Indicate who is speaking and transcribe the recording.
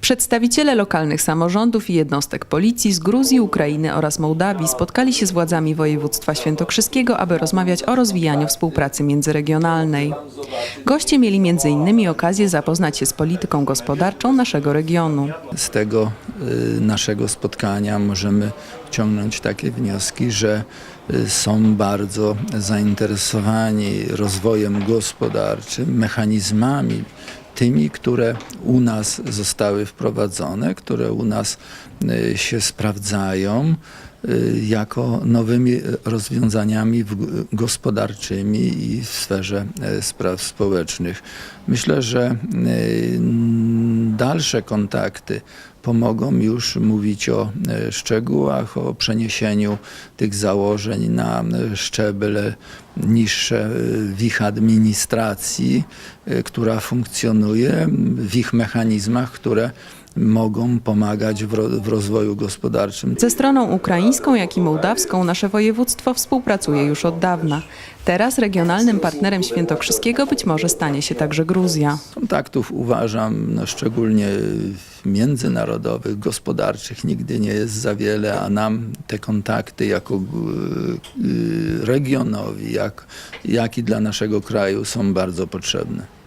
Speaker 1: Przedstawiciele lokalnych samorządów i jednostek policji z Gruzji, Ukrainy oraz Mołdawii spotkali się z władzami województwa świętokrzyskiego, aby rozmawiać o rozwijaniu współpracy międzyregionalnej. Goście mieli m.in. okazję zapoznać się z polityką gospodarczą naszego regionu.
Speaker 2: Z tego y, naszego spotkania możemy ciągnąć takie wnioski, że y, są bardzo zainteresowani rozwojem gospodarczym, mechanizmami tymi, które u nas zostały wprowadzone, które u nas y, się sprawdzają y, jako nowymi rozwiązaniami gospodarczymi i w sferze e, spraw społecznych. Myślę, że dalsze kontakty pomogą już mówić o e, szczegółach, o przeniesieniu tych założeń na e, szczeble niższe e, w ich administracji, która funkcjonuje, w ich mechanizmach, które mogą pomagać w, ro, w rozwoju gospodarczym.
Speaker 1: Ze stroną ukraińską, jak i mołdawską nasze województw współpracuje już od dawna. Teraz regionalnym partnerem świętokrzyskiego być może stanie się także Gruzja.
Speaker 2: Kontaktów uważam, no szczególnie międzynarodowych, gospodarczych nigdy nie jest za wiele, a nam te kontakty jako y, y, regionowi, jak, jak i dla naszego kraju są bardzo potrzebne.